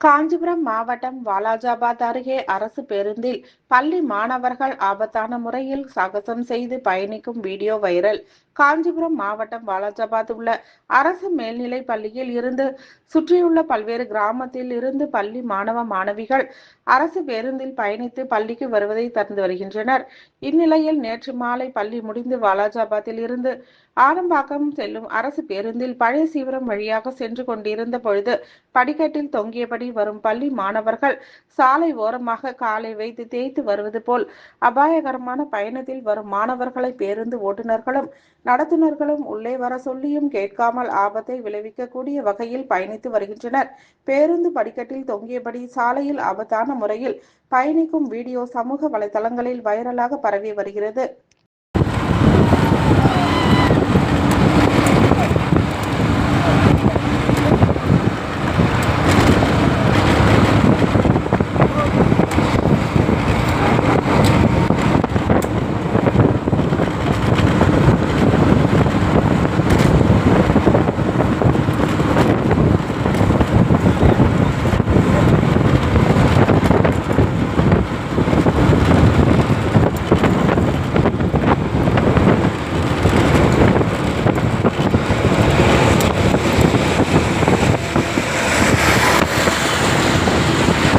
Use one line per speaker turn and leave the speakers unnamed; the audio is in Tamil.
காஞ்சிபுரம் மாவட்டம் வாலாஜாபாத் அருகே அரசு பேருந்தில் பள்ளி மாணவர்கள் ஆபத்தான முறையில் சாகசம் செய்து பயணிக்கும் வீடியோ வைரல். காஞ்சிபுரம் மாவட்டம் வாலாஜாபாத் உள்ள அரசு மேல்நிலை பள்ளியில் இருந்து சுற்றியுள்ள பல்வேறு கிராமத்தில் இருந்து பள்ளி மாணவ மாணவிகள் அரசு பேருந்தில் பயணித்து பள்ளிக்கு வருவதை தந்து வருகின்றனர். இந்நிலையில் நேற்று மாலை பள்ளி முடிந்து வாலாஜாபாத்தில் இருந்து ஆரம்பாக்கம் செல்லும் அரசு பேருந்தில் பழைய சீவரம் வழியாக சென்று கொண்டிருந்த பொழுது படிக்கட்டில் தொங்கியபடி ஓடி வரும் பள்ளி மாணவர்கள் சாலை ஓரமாக காலை வைத்து தேய்த்து வருவது போல் அபாயகரமான பயணத்தில் வரும் மாணவர்களை பேருந்து ஓட்டுநர்களும் நடத்துனர்களும் உள்ளே வர சொல்லியும் கேட்காமல் ஆபத்தை விளைவிக்கக்கூடிய வகையில் பயணித்து வருகின்றனர். பேருந்து படிக்கட்டில் தொங்கியபடி சாலையில் ஆபத்தான முறையில் பயணிக்கும் வீடியோ சமூக வலைதளங்களில் வைரலாக பரவி வருகிறது.